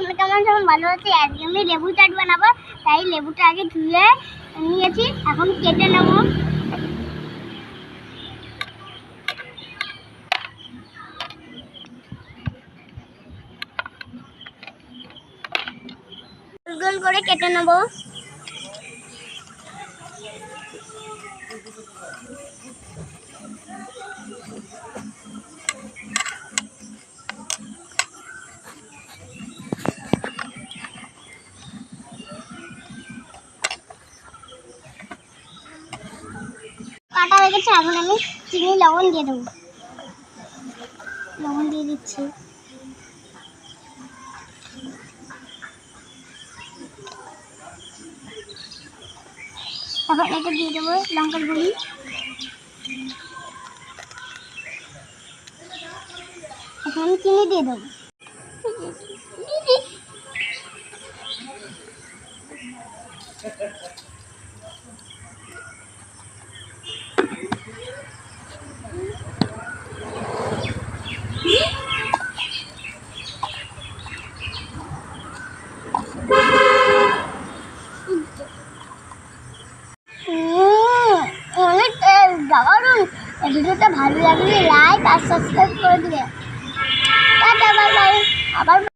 তোমরা কেমন? যখন ভালো আছে, আজকে আমি লেবু চাট বানাবো। তাই লেবুটা আগে ধুয়ে নিয়েছি, এখন কেটে নেব। গোল গোল করে কেটে নেব। কাটা হয়ে গেছে এখন আমি চিনি লবণ দিয়ে দেবো। লবণ দিয়ে দিচ্ছি। এখন এটা দিয়ে দেবো লঙ্কার গুঁড়ি। এখন চিনি দিয়ে দেবো। উম, ভালো লাগলে লাইক আর সাবস্ক্রাইব করে দিবে। আবার